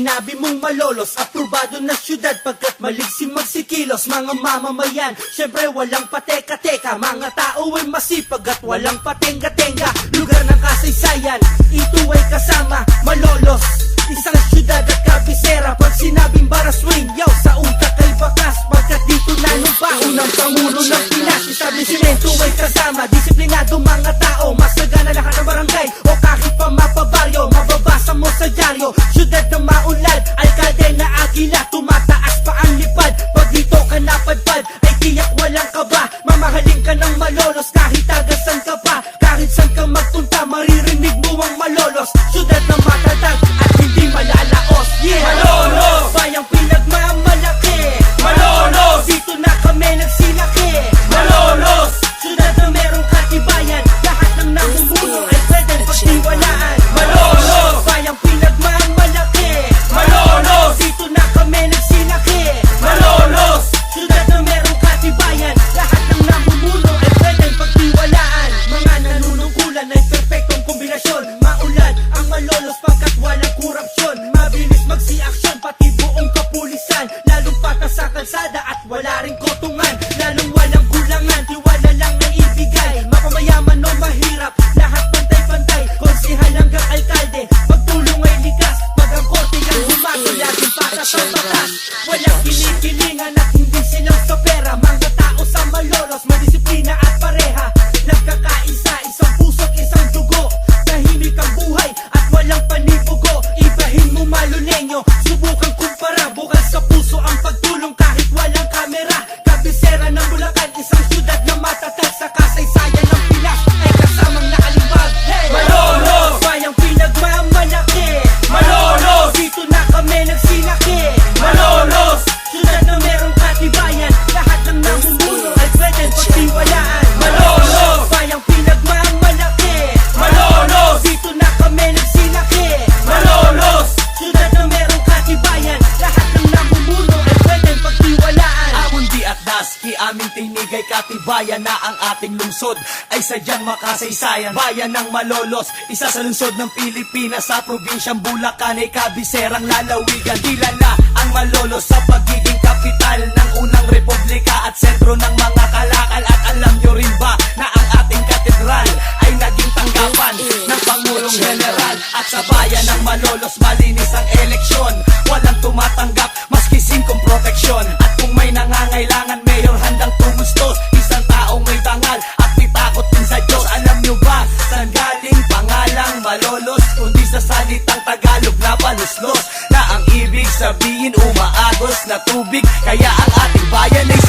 sinabi mong malolos Aprobado na syudad pagkat maligsing magsikilos Mga mamamayan, syempre walang pateka-teka Mga tao ay masipag at walang patenga-tenga. Lugar ng kasaysayan, ito ay kasama Malolos, isang syudad at kabisera Pag sinabing baraswing, yaw sa utak ay bakas Pagkat dito nanumpa unang pangulo ng Pinas Establishmento ay kasama, disiplinado mga tao Mas nagana lahat ng barangay. O kahit pa mapabaryo Mababasa mo sa dyaryo, syudad na ang batas Walang kinikilingan at hindi silang sa pera Mga tao sa malolos, madisiplina aming tinig ay katibayan na ang ating lungsod ay sadyang makasaysayan. Bayan ng Malolos, isa sa lungsod ng Pilipinas sa probinsyang Bulacan ay kabiserang lalawigan. Kilala ang Malolos sa pagiging kapital ng unang republika at sentro ng mga kalakal. At alam nyo rin ba na ang ating katedral ay naging tanggapan ng Pangulong General. At sa bayan ng Malolos, malinis ang eleksyon. Walang tumatanggap, maski singkong proteksyon. At kung may nangangailangan, tumustos. Isang taong may dangal at may takot din sa Diyos. Alam nyo ba, saan galing pangalang Malolos? Kundi sa salitang Tagalog na paluslos. Na ang ibig sabihin umaagos na tubig. Kaya ang ating bayan ay